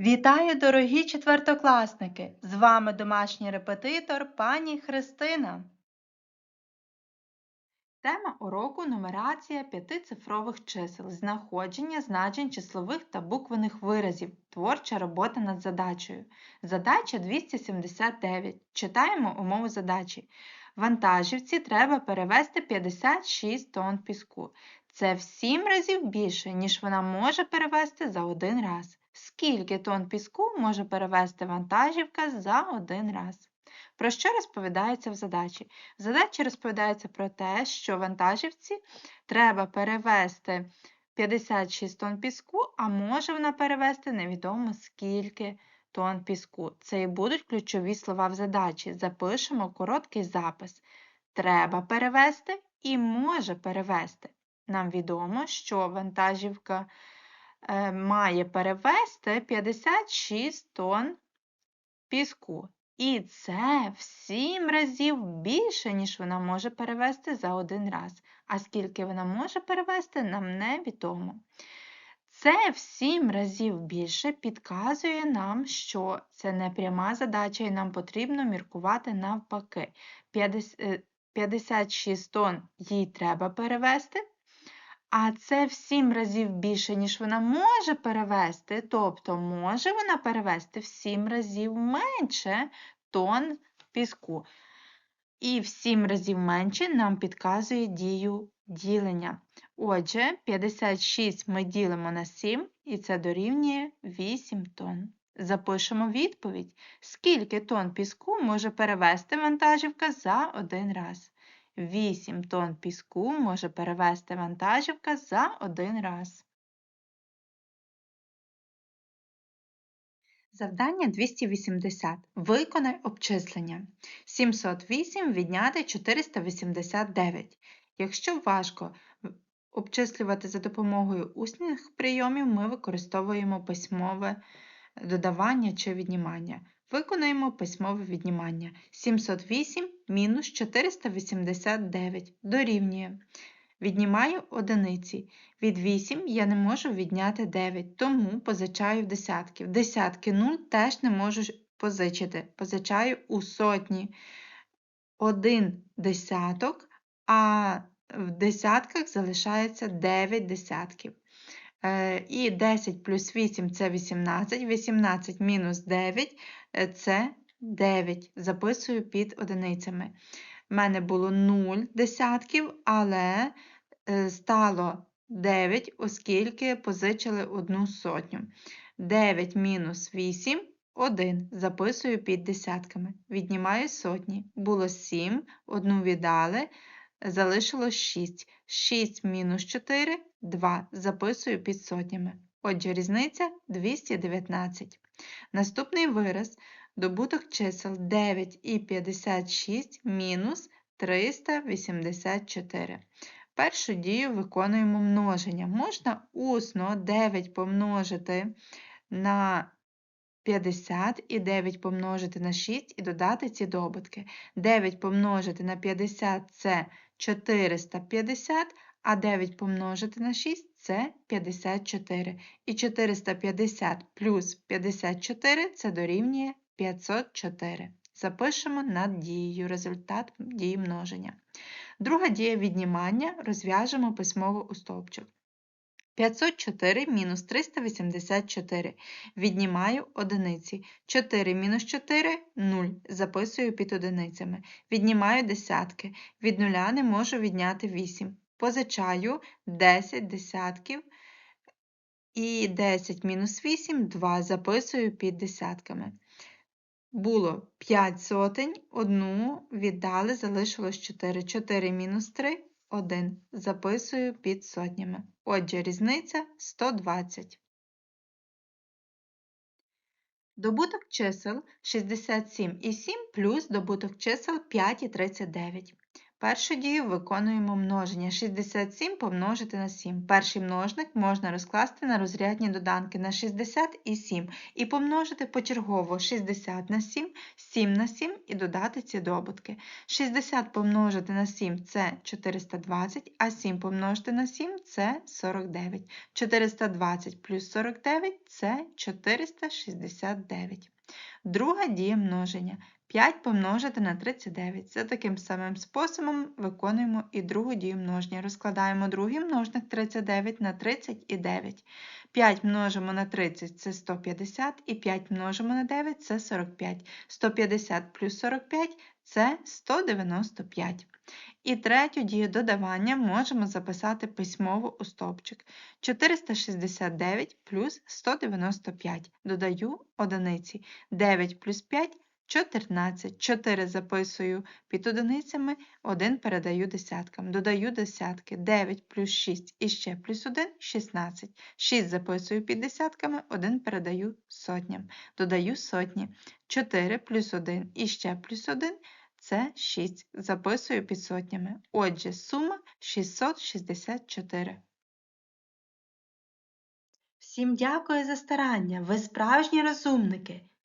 Вітаю, дорогі четвертокласники! З вами домашній репетитор пані Христина. Тема уроку нумерація п'ятицифрових чисел, знаходження значень числових та буквених виразів, творча робота над задачею. Задача 279. Читаємо умову задачі. Вантажівці треба перевезти 56 тонн піску. Це в 7 разів більше, ніж вона може перевезти за один раз. Скільки тонн піску може перевезти вантажівка за один раз? Про що розповідається в задачі? В задачі розповідається про те, що вантажівці треба перевезти 56 тонн піску, а може вона перевезти невідомо скільки тонн піску. Це і будуть ключові слова в задачі. Запишемо короткий запис. Треба перевезти і може перевезти. Нам відомо, що вантажівка має перевезти 56 тонн піску. І це в 7 разів більше, ніж вона може перевезти за один раз. А скільки вона може перевезти, нам невідомо. Це в 7 разів більше підказує нам, що це не пряма задача, і нам потрібно міркувати навпаки. 56 тонн їй треба перевезти, а це в 7 разів більше, ніж вона може перевести, тобто може вона перевести в 7 разів менше тонн піску. І в 7 разів менше нам підказує дію ділення. Отже, 56 ми ділимо на 7, і це дорівнює 8 тонн. Запишемо відповідь, скільки тонн піску може перевести вантажівка за один раз. 8 тонн піску може перевезти вантажівка за один раз. Завдання 280. Виконай обчислення. 708 відняти 489. Якщо важко обчислювати за допомогою усних прийомів, ми використовуємо письмове додавання чи віднімання. Виконуємо письмове віднімання. 708 мінус 489 дорівнює. Віднімаю одиниці. Від 8 я не можу відняти 9, тому позичаю в десятки. В десятки 0 теж не можу позичити. Позичаю у сотні. Один десяток, а в десятках залишається 9 десятків. Е, і 10 плюс 8 це 18, 18 мінус 9 е, це 9. Записую під одиницями. У мене було 0 десятків, але е, стало 9, оскільки позичили одну сотню. 9 мінус 8 1. Записую під десятками. Віднімаю сотні. Було 7, одну віддали, залишилось 6. 6 мінус 4 2. Записую під сотнями. Отже, різниця 219. Наступний вираз добуток чисел 9 і 56 мінус 384. Першу дію виконуємо множення. Можна усно 9 помножити на 50 і 9 помножити на 6 і додати ці добутки. 9 помножити на 50 це 450, а 9 помножити на 6 це 54. І 450 плюс 54 це дорівнює 504. Запишемо над дією результат дії множення. Друга дія віднімання розв'яжемо письмово у стовпчик. 504 мінус 384. Віднімаю одиниці. 4 мінус 4 0. Записую під одиницями. Віднімаю десятки. Від нуля не можу відняти 8. Позичаю 10 десятків. І 10 мінус 8 2. Записую під десятками. Було 5 сотень, одну віддали, залишилось 4. 4 мінус 3 1. Записую під сотнями. Отже, різниця 120. Добуток чисел 67 і 7 плюс добуток чисел 5 і 39. Першу дію виконуємо множення. 67 помножити на 7. Перший множник можна розкласти на розрядні доданки на 60 і 7 і помножити почергово 60 на 7, 7 на 7 і додати ці добутки. 60 помножити на 7 – це 420, а 7 помножити на 7 – це 49. 420 плюс 49 – це 469. Друга дія множення. 5 помножити на 39. За таким самим способом виконуємо і другу дію множення. Розкладаємо другий множник 39 на 30 і 9. 5 множимо на 30 це 150, і 5 множимо на 9 це 45. 150 плюс 45 це 195. І третю дію додавання можемо записати письмово у стовпчик. 469 плюс 195. Додаю одиниці. 9 плюс 5 14. 4 записую під одиницями, 1 передаю десяткам. Додаю десятки. 9 плюс 6 і ще плюс 1 16. 6 записую під десятками, 1 передаю сотням. Додаю сотні. 4 плюс 1 і ще плюс 1 це 6. Записую під сотнями. Отже, сума 664. Всім дякую за старання. Ви справжні розумники.